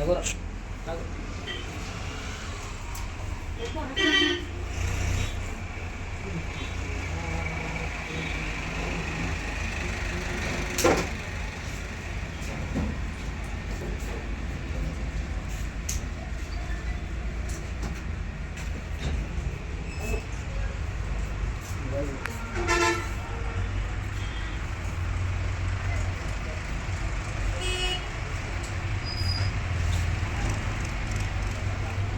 నగరం.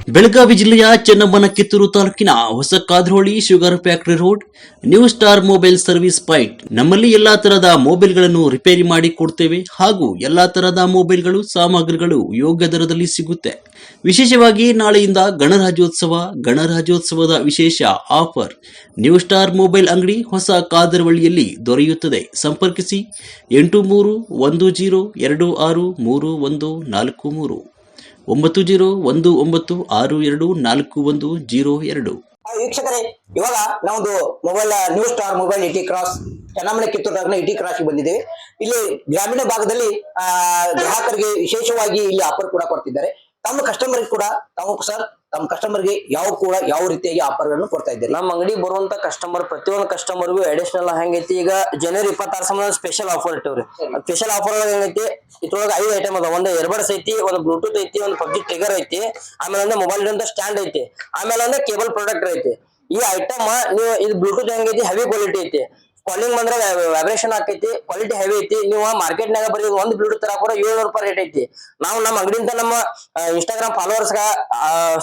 ಬೆಳಗಾವಿ ಜಿಲ್ಲೆಯ ಚೆನ್ನಮ್ಮನ ಕಿತ್ತೂರು ತಾಲೂಕಿನ ಹೊಸ Kadroli sugar factory road, New Star mobile service point. ನಮ್ಮಲ್ಲಿ ಎಲ್ಲಾ ತರಹದ ಮೊಬೈಲ್ಗಳನ್ನು ರಿಪೇರಿ ಮಾಡಿ ಕೊಡ್ತೇವೆ ಹಾಗೂ ಎಲ್ಲಾ ತರಹದ ಮೊಬೈಲ್ಗಳು, ಸಾಮಗ್ರಿಗಳು ಯೋಗ್ಯ ದರದಲ್ಲಿ ಸಿಗುತ್ತೆ. ವಿಶೇಷವಾಗಿ ನಾಳೆಯಿಂದ ಗಣರಾಜ್ಯೋತ್ಸವ, ಗಣರಾಜ್ಯೋತ್ಸವದ ವಿಶೇಷ ಆಫರ್. ನ್ಯೂ ಸ್ಟಾರ್ ಮೊಬೈಲ್ ಅಂಗಡಿ ಹೊಸ ಕಾದರವಳ್ಳಿಯಲ್ಲಿ ದೊರೆಯುತ್ತದೆ. ಸಂಪರ್ಕಿಸಿ ಎಂಟು ಮೂರು ಒಂದು ಜೀರೋ ಎರಡು ಆರು ಮೂರು ಒಂದು ನಾಲ್ಕು ಮೂರು. ಒಂಬತ್ತು ಜೀರೋ ಒಂದು ಒಂಬತ್ತು ಆರು ಎರಡು ನಾಲ್ಕು ಒಂದು ಜೀರೋ ಎರಡು. ವೀಕ್ಷಕರೇ, ಇವಾಗ ನಾವೊಂದು mobile new star mobile ET cross ಚೆನ್ನಮ್ಮನ ಕಿತ್ತೂರಿನ ಇಟಿ ಕ್ರಾಸ್ ಬಂದಿದ್ದೇವೆ. ಇಲ್ಲಿ ಗ್ರಾಮೀಣ ಭಾಗದಲ್ಲಿ ಗ್ರಾಹಕರಿಗೆ ವಿಶೇಷವಾಗಿ ಇಲ್ಲಿ ಆಫರ್ ಕೂಡ ಕೊಡ್ತಿದ್ದಾರೆ. ತಮ್ಮ ಕಸ್ಟಮರ್ ಕೂಡ ತಾವು ಸರ್ ತಮ್ಮ ಕಸ್ಟಮರ್ಗೆ ಯಾವ ಕೂಡ ಯಾವ ರೀತಿಯಾಗಿ ಆಫರ್ಗಳನ್ನು ಕೊಡ್ತಾ ಇದ್ದೀರಿ? ನಮ್ಮ ಅಂಗಡಿ ಬರುವಂತ ಕಸ್ಟಮರ್ ಪ್ರತಿಯೊಂದು ಕಸ್ಟಮರ್ಗೂ ಅಡಿಷನಲ್ ಹೆಂಗೈತಿ. ಈಗ ಜನವರಿ ಇಪ್ಪತ್ತಾರು ಸಂಬಂಧ ಸ್ಪೆಷಲ್ ಆಫರ್ ಇಟ್ಟವ್ರಿ. ಸ್ಪೆಷಲ್ ಆಫರ್ ಏನೈತಿ? ಇದ್ರೊಳಗೆ ಐದು ಐಟಮ್ ಅದ ಒಂದು ಏರ್ಬಡ್ಸ್ ಐತಿ ಒಂದು ಬ್ಲೂಟೂತ್ ಐತಿ ಒಂದು ಪಬ್ಜಿ ಟ್ರಿಗರ್ ಐತಿ ಆಮೇಲೆ ಒಂದು ಮೊಬೈಲ್ ಸ್ಟ್ಯಾಂಡ್ ಐತಿ ಆಮೇಲೆ ಒಂದು ಕೇಬಲ್ ಪ್ರಾಡಕ್ಟ್ ಐತಿ. ಈ ಐಟಮ್ ನೀವು ಇದು ಬ್ಲೂಟೂತ್ ಹೆಂಗೈತಿ? ಹೆವಿ ಕ್ವಾಲಿಟಿ ಐತಿ. ಕಾಲಿಂಗ್ ಬಂದ್ರೆ ವೈಬ್ರೇಷನ್ ಆಕೈತಿ ಕ್ವಾಲಿಟಿ ಹೆವಿ ಐತಿ. ನೀವು ಮಾರ್ಕೆಟ್ ನಾಗ ಬರೀ ಒಂದ್ ಬ್ಲೂಟೂತ್ ತರ ಕೂಡ ಏಳ್ನೂರು ರೂಪಾಯಿ ರೇಟ್ ಐತಿ. ನಾವು ನಮ್ಮ ಅಂಗಡಿಯಿಂದ ನಮ್ಮ ಇನ್ಸ್ಟಾಗ್ರಾಮ್ ಫಾಲೋವರ್ಸ್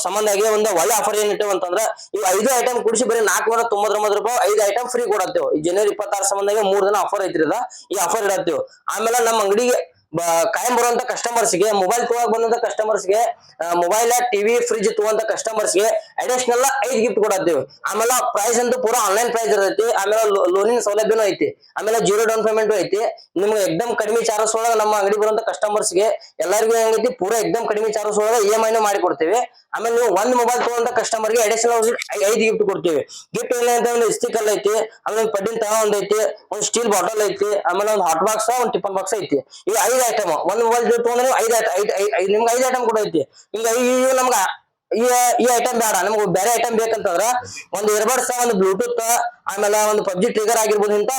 ಸಂಬಂಧಾಗಿ ಒಂದು ಒಳ್ಳೆ ಆಫರ್ ಏನ್ ಇಟ್ಟೇವೆ ಅಂತಂದ್ರ ಈ ಐದು ಐಟಮ್ ಕುಡಿಸಿ ಬರೀ ನಾಲ್ಕುನೂರ ತೊಂಬತ್ತೊಂಬತ್ತು ರೂಪಾಯಿ ಐದು ಐಟಮ್ ಫ್ರೀ ಕೊಡತ್ತೇವೆ. ಈ ಜನವರಿ ಇಪ್ಪತ್ತಾರು ಸಂಬಂಧಾಗಿ ಮೂರ್ ದಿನ ಆಫರ್ ಐತ್ರಿ ಈ ಆಫರ್ ಇಡತ್ತೇವೆ. ಆಮೇಲೆ ನಮ್ಮ ಅಂಗಡಿಗೆ ಕಾಯಂ ಬರುವಂತ ಕಸ್ಟಮರ್ಸ್ಗೆ ಮೊಬೈಲ್ ತಗೋಕ್ ಬಂದಂತ ಕಸ್ಟಮರ್ಸ್ಗೆ ಮೊಬೈಲ್ ಟಿವಿ ಫ್ರಿಜ್ ತಗೋಂತ ಕಸ್ಟಮರ್ಸ್ಗೆ ಅಡಿಷನಲ್ ಐದ್ ಗಿಫ್ಟ್ ಕೊಡತ್ತೀವಿ. ಆಮೇಲೆ ಪ್ರೈಸ್ ಅಂತೂ ಪೂರಾ ಆನ್ಲೈನ್ ಪ್ರೈಸ್ ಇರತೈತಿ. ಆಮೇಲೆ ಲೋನಿನ ಸೌಲಭ್ಯನೂ ಐತಿ. ಆಮೇಲೆ ಜೀರೋ ಡೌನ್ ಪೇಮೆಂಟ್ ಐತಿ. ನಿಮ್ಗೆ ಎಕ್ದಮ್ ಕಡಿಮೆ ಚಾರ್ಜಸ್ ಒಳಗ ನಮ್ಮ ಅಂಗಡಿ ಬರುವಂತ ಕಸ್ಟಮರ್ಸ್ಗೆ ಎಲ್ಲರಿಗೂ ಹೆಂಗೈತಿ ಪೂರಾ ಎಕ್ದಮ್ ಕಡಿಮೆ ಚಾರ್ಜಸ್ ಒಳಗ ಇ ಎಂ ಐನು ಮಾಡಿ ಕೊಡ್ತೇವೆ. ಆಮೇಲೆ ನೀವು ಒಂದ್ ಮೊಬೈಲ್ ತಗೊಂಡ ಕಸ್ಟಮರ್ಗೆ ಅಡಿಷನಲ್ ಐದು ಗಿಫ್ಟ್ ಕೊಡ್ತೀವಿ. ಗಿಫ್ಟ್ ಏನಂತ ಒಂದು ಇಸ್ತಿಕಲ್ ಐತಿ, ಆಮೇಲೆ ಪಡ್ಡಿನ ತವ ಒಂದ್ ಐತಿ, ಒಂದು ಸ್ಟೀಲ್ ಬಾಟಲ್ ಐತಿ, ಆಮೇಲೆ ಒಂದು ಹಾಟ್ ಬಾಕ್ಸ್ ಒಂದು ಟಿಫನ್ ಬಾಕ್ಸ್ ಐತಿ. ಈ ಐದು ಐಟಮ್ ಒಂದು ಮೊಬೈಲ್ ತೊಗೊಂಡ್ರೆ ನೀವು ಐದು ಐದು ನಿಮ್ಗೆ ಐದು ಐಟಮ್ ಕೂಡ ಐತಿ. ಈಗ ಈ ನಮ್ಗ ಈ ಈ ಐಟಮ್ ಬೇಡ. ನಮ್ಗೆ ಬೇರೆ ಐಟಮ್ ಬೇಕಂತಂದ್ರ ಒಂದು ಇಯರ್ಬಡ್ಸ್ ಒಂದು ಬ್ಲೂಟೂತ್ ಆಮೇಲೆ ಒಂದು ಪಬ್ಜಿ ಟ್ರಿಗರ್ ಆಗಿರ್ಬೋದು ಇಂತ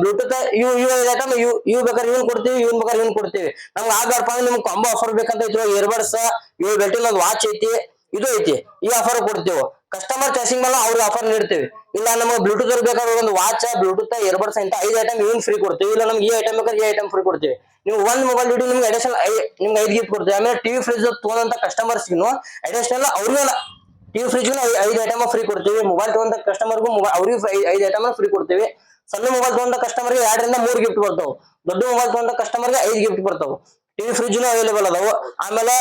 ಬ್ಲೂಟೂತ್ ಇವು ಇವು ಐಟಮ್ ಇವು ಇವು ಬೇಕಾದ್ರೆ ಇವ್ನ ಕೊಡ್ತೀವಿ, ಇವ್ನ ಬೇಕಾದ್ರೆ ಇವ್ನ ಕೊಡ್ತೀವಿ. ನಮ್ಗೆ ಆಗ್ಬಾರ್ಪ ಅಂದ್ರೆ ನಿಮ್ಗೆ ಕಾಂಬೋ ಆಫರ್ ಬೇಕಂತ ಐತಿ. ಇಯರ್ಬಡ್ಸ್ ಇವು ಬೆಟ್ಟಿನ ಒಂದು ವಾಚ್ ಐತಿ, ಇದು ಐತಿ. ಈ ಆಫರ್ ಕೊಡ್ತೇವೆ. ಕಸ್ಟಮರ್ ಚಾರ್ಜಿಂಗ್ ಮೇಲೆ ಅವ್ರಿಗೆ ಆಫರ್ ನೀಡ್ತೀವಿ. ಇಲ್ಲ ನಮಗೆ ಬ್ಲೂಟೂತ್ ಬೇಕಾದ್ರೆ ಒಂದು ವಾಚ್ ಬ್ಲೂಟೂತ್ ಇಯರ್ಬಡ್ಸ್ ಅಂತ ಐದು ಐಟಮ್ ಇವನ್ ಫ್ರೀ ಕೊಡ್ತೀವಿ. ಇಲ್ಲ ನಮ್ಗೆ ಈ ಐಟಮ್ ಬೇಕಾದ್ರೆ ಈ ಐಟಮ್ ಫ್ರೀ ಕೊಡ್ತೀವಿ. ನೀವು ಒಂದು ಮೊಬೈಲ್ ಹಿಡಿದು ನಿಮ್ಗೆ ಅಡಿಷನಲ್ ನಿಮ್ಗೆ ಐದು ಗಿಫ್ಟ್ ಕೊಡ್ತೀವಿ. ಆಮೇಲೆ ಟಿವಿ ಫ್ರಿಜ್ ತೊಗೊಂಡಂತ ಕಸ್ಟಮರ್ಸ್ಗೂ ಅಡಿಷನಲ್ ಅವ್ರಿಗೆ ಟಿವಿ ಫ್ರಿಜ್ ಐದು ಐಟಮ್ ಫ್ರೀ ಕೊಡ್ತೀವಿ. ಮೊಬೈಲ್ ತೊಗೊಂಡ ಕಸ್ಟಮರ್ಗೂ ಅವ್ರಿಗೆ ಐದು ಐಟಮ್ ಫ್ರೀ ಕೊಡ್ತೀವಿ. ಸಣ್ಣ ಮೊಬೈಲ್ ತೊಗೊಂಡ ಕಸ್ಟಮರ್ಗೆ ಎರಡರಿಂದ ಮೂರು ಗಿಫ್ಟ್ ಬರ್ತಾವೆ. ದೊಡ್ಡ ಮೊಬೈಲ್ ತೊಗೊಂಡ ಕಸ್ಟಮರ್ಗೆ ಐದು ಗಿಫ್ಟ್ ಬರ್ತಾವ. ಟಿವಿ ಫ್ರಿಜ್ ಅವೈಲೇಬಲ್ ಅದಾವು. ಆಮೇಲೆ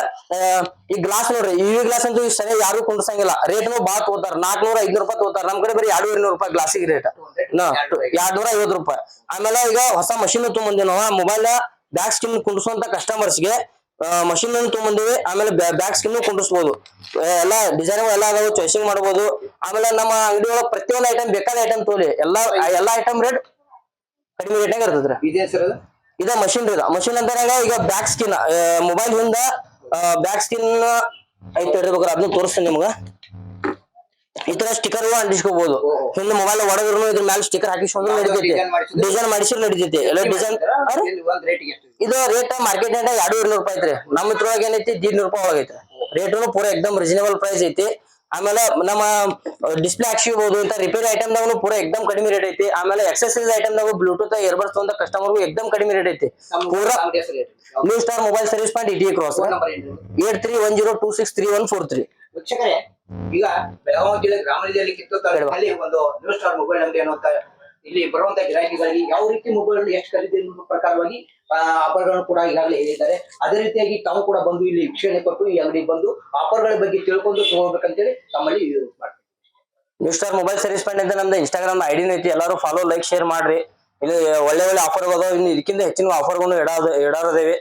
ಈ ಗ್ಲಾಸ್ ನೋಡ್ರಿ, ಈ ಗ್ಲಾಸ್ ಅಂತೂ ಈ ಸರಿ ಯಾರು ಕುಂಡ್ಸಂಗಿಲ್ಲ ರೇಟ್ನು ಬಾ ತಗೋತಾರ. ನಾಲ್ಕನೂರ ಐದ್ನೂರು ರೂಪಾಯಿ ತಗೋತಾರ. ನಮ್ ಕಡೆ ಬರೀ ಎರಡು ನೂರು ರೂಪಾಯಿ ಗ್ಲಾಸಿಗೆ ರೇಟ್ ಎರಡ್ ನೂರ ಐವತ್ತು ರೂಪಾಯಿ. ಆಮೇಲೆ ಈಗ ಹೊಸ ಮಷಿನ್ ತೊಗೊಂಬಂದಿ ನಾವು. ಮೊಬೈಲ್ ಬ್ಯಾಕ್ ಸ್ಕಿನ್ ಕುಂಡ್ಸುವಂತ ಕಸ್ಟಮರ್ಸ್ಗೆ ಮಷಿನ್ ಅನ್ನು ತೊಗೊಂಬಂದಿವಿ. ಆಮೇಲೆ ಬ್ಯಾಕ್ ಸ್ಕಿನ್ ಕುಂಡಿಸ್ಬೋದು ಎಲ್ಲ ಡಿಸೈನ್ ಎಲ್ಲ ಅದಾವು. ಚಾಯ್ಸಿಂಗ್ ಮಾಡ್ಬೋದು. ಆಮೇಲೆ ನಮ್ಮ ಅಂಗಡಿ ಒಳಗೆ ಪ್ರತಿಯೊಂದು ಐಟಮ್ ಬೇಕಾದ ಐಟಮ್ ತೋಲಿ ಎಲ್ಲಾ ಎಲ್ಲಾ ಐಟಮ್ ರೇಟ್ ಕಡಿಮೆ ರೇಟ್ನಾಗ ಇರ್ತದ್ರಿ. ಇದೇ ಇದ. ಮಷಿನ್ ರೀ ಮಷಿನ್ ಅಂತಾರ ಈಗ ಬ್ಯಾಕ್ ಸ್ಕಿನ್ ಮೊಬೈಲ್ ಹಿಂದ ಬ್ಯಾಕ್ ಸ್ಕಿನ್ ಐತೆ ಇರ್ಬೇಕಾರೆ ಅದನ್ನ ತೋರಿಸ್ತೀನಿ ನಿಮ್ಗ. ಈ ತರ ಸ್ಟಿಕರ್ ಅಂಟಿಸ್ಕೋಬಹುದು ಹಿಂದೆ ಮೊಬೈಲ್ ಒಡಗಿರು ಇದ್ರ ಮೇಲೆ ಸ್ಟಿಕರ್ ಹಾಕಿಸ್ಕೊಂಡ್ರು ನಡಿತೈತಿ. ಡಿಸೈನ್ ಮಾಡಿಸಿ ನಡಿತೈತಿ. ಎಲ್ಲ ಡಿಸೈನ್ ಇದು ರೇಟ್ ಮಾರ್ಕೆಟ್ ರೇಟ್ ಎರಡು ನೂರು ರೂಪಾಯಿ ಐತ್ರಿ. ನಮ್ಮ ಇದ್ರೊಳಗೆ ಏನೈತಿ? ದೀಡ್ನೂರು ರೂಪಾಯಿ ಒಳಗೈತಿ. ರೇಟು ಪೂರ ಎಕ್ದಮ್ ರೀಸನೇಬಲ್ ಪ್ರೈಸ್ ಐತಿ. ಆಮೇಲೆ ನಮ್ಮ ಡಿಸ್ಪ್ಲೇ ಹಾಕ್ಸಿಬಹುದು ಅಂತ ರಿಪೇರಿ ಐಟಮ್ ದಾಗ ಪೂರ ಎಕ್ದಮ್ ಕಡಿಮೆ ರೇಟ್ ಐತಿ. ಆಮೇಲೆ ಎಕ್ಸಸೈಸ್ ಐಟಮ್ ದಾಗ ಬ್ಲೂಟೂತ್ ಇಯರ್ಬಡ್ಸ್ ತಗೊಂಡ ಕಸ್ಟಮರ್ಗೂ ಎಕ್ದಮ್ ಕಡಿಮೆ ರೇಟ್ ಐತಿ. ಪೂರ new star mobile service point ಇಟಿ cross eight three one zero two six three one four three. ವೀಕ್ಷಕರೇ ಈಗ ಬೆಳಗಾವಿ ಜಿಲ್ಲೆ ಗ್ರಾಮೀಣ ಜಿಲ್ಲೆ ಕಿತ್ತೂರು ತಾಲೂಕಿನಲ್ಲಿ ಒಂದು ನ್ಯೂ ಸ್ಟಾರ್ ಮೊಬೈಲ್ ಅಂಗಡಿ ಅನ್ನುವಂತ ಇಲ್ಲಿ ಬರುವಂತ ಗಿರಾಕಿಗಳಿಗೆ ಯಾವ ರೀತಿ ಮೊಬೈಲ್ ಎಷ್ಟು ಖರೀದಿ ಪ್ರಕಾರವಾಗಿ ಆಫರ್ಗಳನ್ನು ಕೂಡ ಈಗಾಗಲೇ ಹೇಳಿದ್ದಾರೆ. ಅದೇ ರೀತಿಯಾಗಿ ತಾವು ಕೂಡ ಬಂದು ಇಲ್ಲಿ ವೀಕ್ಷಣೆ ಕೊಟ್ಟು ಈ ಅಂಗಡಿಗೆ ಬಂದು ಆಫರ್ಗಳ ಬಗ್ಗೆ ತಿಳ್ಕೊಂಡು ತಗೋಬೇಕಂತೇಳಿ ತಮ್ಮಲ್ಲಿ new star mobile service point ಅಂತ ನಮ್ದು ಇನ್ಸ್ಟಾಗ್ರಾಮ್ ಐಡಿನೂ ಐತಿ. ಎಲ್ಲರೂ ಫಾಲೋ ಲೈಕ್ ಶೇರ್ ಮಾಡ್ರಿ. ಇಲ್ಲಿ ಒಳ್ಳೆ ಒಳ್ಳೆ ಆಫರ್ ಅದಾವ. ಇನ್ನು ಇದಕ್ಕಿಂತ ಹೆಚ್ಚಿನ ಆಫರ್ಗಳು ಇಡೋದು ಇಡೋರದೇವಿ.